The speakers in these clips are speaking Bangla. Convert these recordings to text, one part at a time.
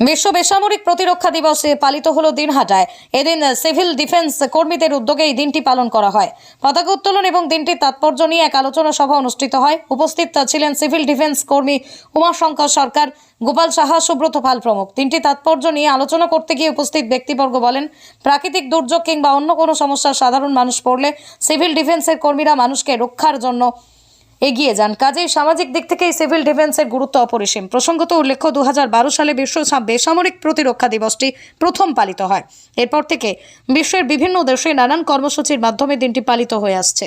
বিশ্ব বেসামরিক প্রতিরক্ষা দিবসে পালিত হলো দিনহাটায়। এদিন সিভিল ডিফেন্স কর্মীদের উদ্যোগে এই দিনটি পালন করা হয়। পতাকা উত্তোলন এবং দিনটির তাৎপর্য নিয়ে এক আলোচনা সভা অনুষ্ঠিত হয়। উপস্থিত ছিলেন সিভিল ডিফেন্স কর্মী উমাশঙ্কর সরকার, গোপাল সাহা, সুব্রত পাল প্রমুখ। দিনটি তাৎপর্য নিয়ে আলোচনা করতে গিয়ে উপস্থিত ব্যক্তিবর্গ বলেন, প্রাকৃতিক দুর্যোগ কিংবা অন্য কোনো সমস্যার সাধারণ মানুষ পড়লে সিভিল ডিফেন্সের কর্মীরা মানুষকে রক্ষার জন্য এগিয়ে যান। কাজেই সামাজিক দিক থেকে সিভিল ডিফেন্সের গুরুত্ব অপরিসীম। প্রসঙ্গত উল্লেখ্য দু হাজার বারো সালে বিশ্ব বেসামরিক প্রতিরক্ষা দিবসটি প্রথম পালিত হয়। এরপর থেকে বিশ্বের বিভিন্ন দেশে নানান কর্মসূচির মাধ্যমে দিনটি পালিত হয়ে আসছে।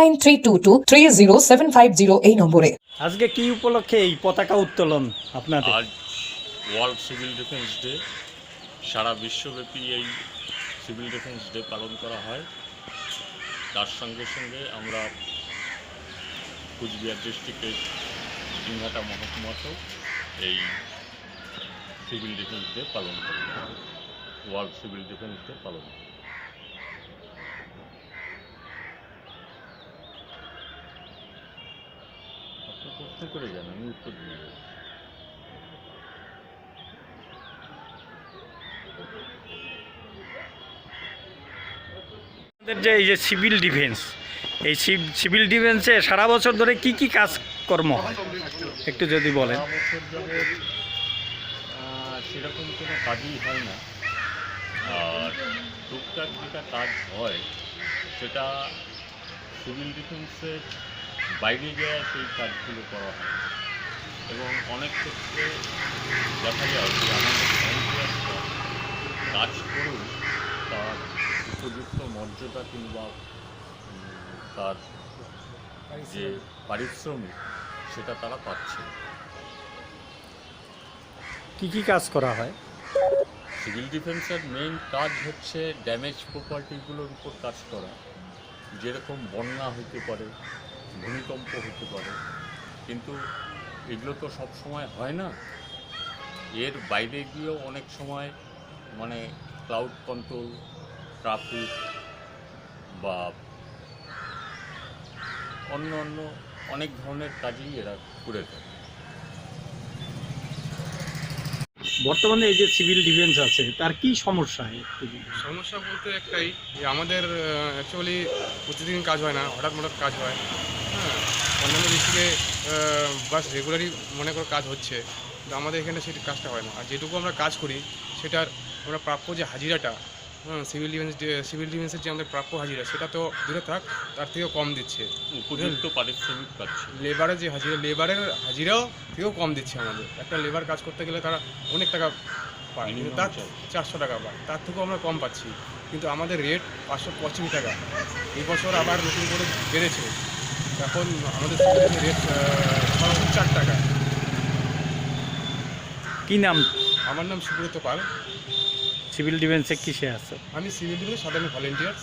nine three two two three zero seven five zero এই নম্বরে। আজকে কি উপলক্ষে এই পতাকা উত্তোলন আপনাদের? আজ ওয়ার্ল্ড সিভিল ডিফেন্স ডে সারা বিশ্বব্যাপী এই সিভিল ডিফেন্স ডে পালন করা হয়। তার সঙ্গে সঙ্গে আমরা কুচবিহার ডিস্ট্রিক্টের দিনহাটা মহকুমাতেও এই সিভিল ডিফেন্স ডে পালন করি। ওয়ার্ল্ড সিভিল ডিফেন্স ডে পালন করি। আপনি করে যান আমি উত্তর দিয়ে দেবো। আমাদের যে এই যে সিভিল ডিফেন্স এই সিভিল ডিফেন্সে সারা বছর ধরে কি কি কাজকর্ম হয়? একটু যদি বলেন। সেরকম কোনো কাজই হয় না। আর টুকটাক যেটা কাজ হয় সেটা সিভিল ডিফেন্সের বাইরে গিয়ে সেই কাজগুলো করা হয়। এবং অনেক ক্ষেত্রে দেখা যায় যে আমাদের ভলেন্টিয়ার্সরা কাজ করেও তার উপযুক্ত মর্যাদা কিংবা তার যে পারিশ্রমিক সেটা তারা পাচ্ছে। কি কি কাজ করা হয়? সিভিল ডিফেন্সের মেইন কাজ হচ্ছে ড্যামেজ প্রপার্টিগুলোর উপর কাজ করা। যেরকম বন্যা হতে পারে ভূমিকম্প হতে পারে। কিন্তু এগুলো তো সব সময় হয় না। এর বাইরে গিয়েও অনেক সময় মানে ক্লাউড কন্ট্রোল ট্রাফিক বা অন্য অন্য অনেক ধরনের কাজই এরা করে থাকে। বর্তমানে এই যে সিভিল ডিফেন্স আছে, তার কি সমস্যা সমস্যা বলতে একটাই, যে আমাদের অ্যাকচুয়ালি প্রতিদিন কাজ হয় না, হঠাৎ হঠাৎ কাজ হয়। হ্যাঁ অন্যান্য ডিস্ট্রিক্টে বাস রেগুলারই মনে করো কাজ হচ্ছে, কিন্তু আমাদের এখানে সেটি কাজটা হয় না। আর যেটুকু আমরা কাজ করি, সেটার আমরা প্রাপ্য যে হাজিরাটা হ্যাঁ সিভিল ডিফেন্স সিভিল ডিফেন্সের যে আমাদের প্রাপ্য হাজিরা সেটা তো দূরে থাক তার থেকেও কম দিচ্ছে। উপযুক্ত পারিশ্রমিক পাচ্ছে। লেবারের যে হাজিরা লেবারের হাজিরাও থেকেও কম দিচ্ছে আমাদের। একটা লেবার কাজ করতে গেলে তারা অনেক টাকা পায় কিন্তু তার। চারশো টাকা পায় তার থেকেও আমরা কম পাচ্ছি। কিন্তু আমাদের রেট পাঁচশো পঁচিশ টাকা। এই বছর আবার নতুন করে বেড়েছে। এখন আমাদের রেট চার টাকা। কী নাম? আমার নাম সুব্রত পাল। সিভিল ডিফেন্সে কিসে আছে? আমি সিভিল ডিফেন্সে সাধারণ ভলেন্টিয়ার্স।